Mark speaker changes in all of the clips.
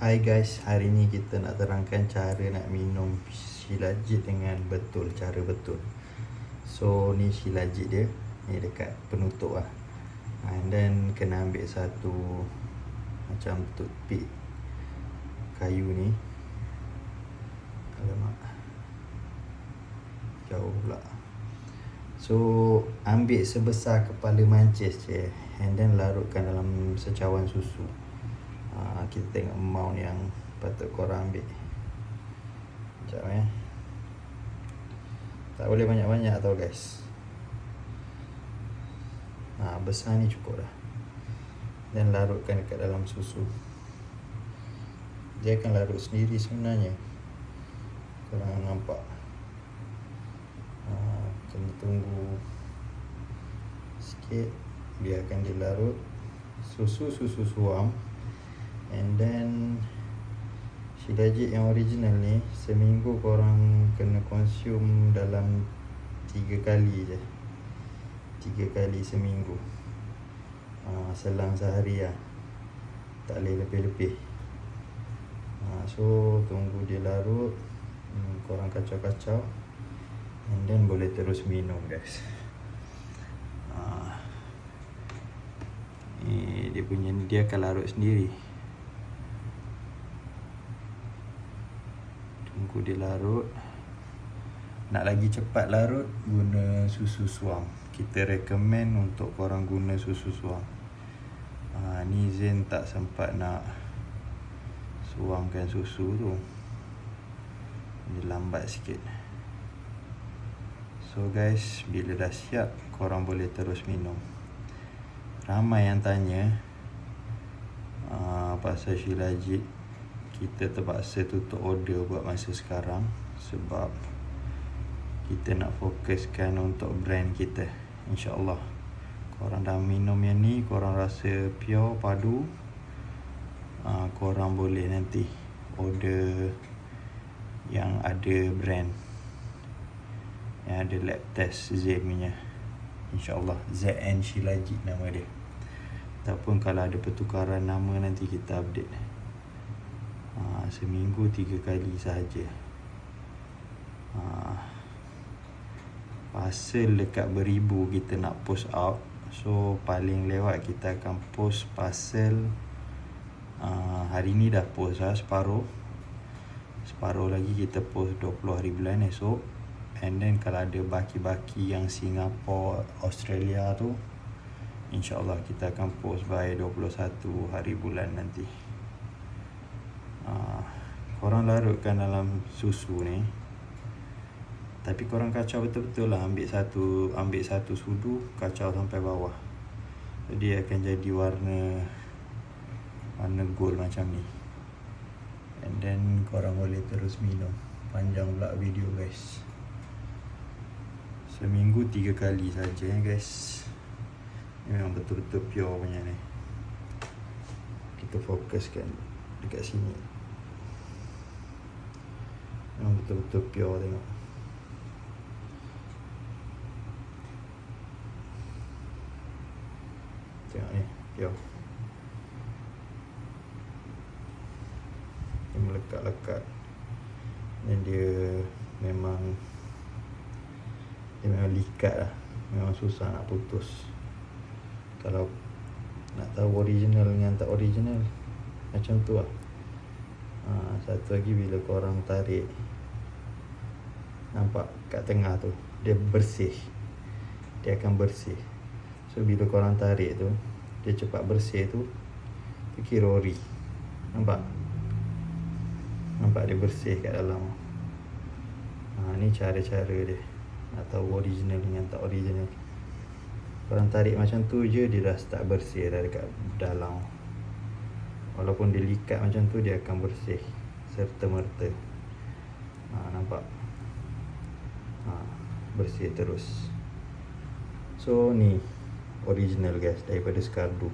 Speaker 1: Hai guys, hari ni kita nak terangkan cara nak minum silajit dengan betul, cara betul. So ni silajit dia, ni dekat penutup lah. And then kena ambil satu macam toothpick kayu ni. Alamak. Jauh pula. So ambil sebesar kepala mancis je and then larutkan dalam secawan susu. Ha, kita tengok amount yang patut korang ambil. Sekejap eh. Tak boleh banyak-banyak tau guys. Ha, besar ni cukup dah. Dan larutkan dekat dalam susu. Dia akan larut sendiri sebenarnya. Korang nampak. Ha, kena tunggu sikit. Biarkan dia larut. Susu-susu suam. And then Shilajit yang original ni Seminggu korang kena consume dalam Tiga kali je. Tiga kali seminggu. Uh, Selang sehari lah. Tak boleh lebih-lebih. Uh, So tunggu dia larut hmm, Korang kacau-kacau. And then boleh terus minum guys. Uh, Ni dia punya ni dia akan larut sendiri tunggu dia larut. Nak lagi cepat larut guna susu suam. Kita recommend untuk korang guna susu suam. Ha, ni Zain tak sempat nak suamkan susu tu. Dia lambat sikit. So guys bila dah siap korang boleh terus minum. Ramai yang tanya uh, pasal shilajit kita terpaksa tutup order buat masa sekarang sebab kita nak fokuskan untuk brand kita insyaallah. Korang dah minum yang ni korang rasa pure padu uh, korang boleh nanti order yang ada brand yang ada lab test Z punya. Insyaallah ZN Shilajit nama dia. Ataupun kalau ada pertukaran nama nanti kita update ha, seminggu tiga kali sahaja. Ha, parcel dekat beribu kita nak post out so paling lewat kita akan post parcel ha, hari ni dah post lah separuh. Separuh lagi kita post 20 hari bulan esok. And then kalau ada baki-baki yang Singapore Australia tu InsyaAllah kita akan post by 21 hari bulan nanti ha, Korang larutkan dalam susu ni. Tapi korang kacau betul-betul lah Ambil satu ambil satu sudu Kacau sampai bawah. Jadi akan jadi warna Warna gold macam ni. And then korang boleh terus minum. Panjang pula video guys. Seminggu tiga kali saja guys. Memang betul-betul pure punya ni. Kita fokuskan dekat sini Memang betul-betul pure tengok Tengok ni pure Dia melekat-lekat Dan dia memang Dia memang likat lah Memang susah nak putus Kalau nak tahu original dengan tak original Macam tu lah ha, Satu lagi bila korang tarik Nampak kat tengah tu Dia bersih. Dia akan bersih. So bila korang tarik tu Dia cepat bersih tu kira ori. Nampak? Nampak dia bersih kat dalam. Ha, Ni cara-cara dia. Nak tahu original dengan tak original. Korang tarik macam tu je Dia dah start bersih dah dekat dalam Walaupun dia likat macam tu Dia akan bersih Serta merta ha, Nampak? Ha, bersih terus. So ni original guys daripada Skardu.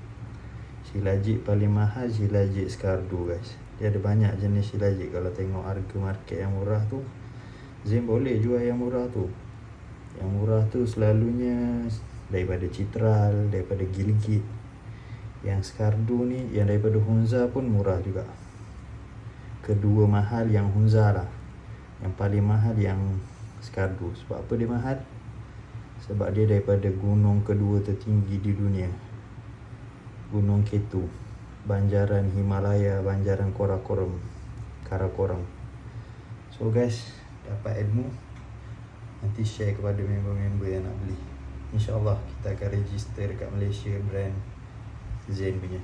Speaker 1: Silajit paling mahal silajit Skardu guys. Dia ada banyak jenis silajit kalau tengok harga market yang murah tu Zim boleh jual yang murah tu. Yang murah tu selalunya daripada Citral daripada Gilgit yang Skardu ni yang daripada Hunza pun murah juga. Kedua mahal yang Hunza lah. Yang paling mahal yang Scardo sebab apa dia mahal? Sebab dia daripada gunung kedua tertinggi di dunia. Gunung Ketu. Banjaran Himalaya banjaran Karakoram Karakoram so guys dapat ilmu. Nanti share kepada member-member yang nak beli. InsyaAllah kita akan register dekat Malaysia brand Zen punya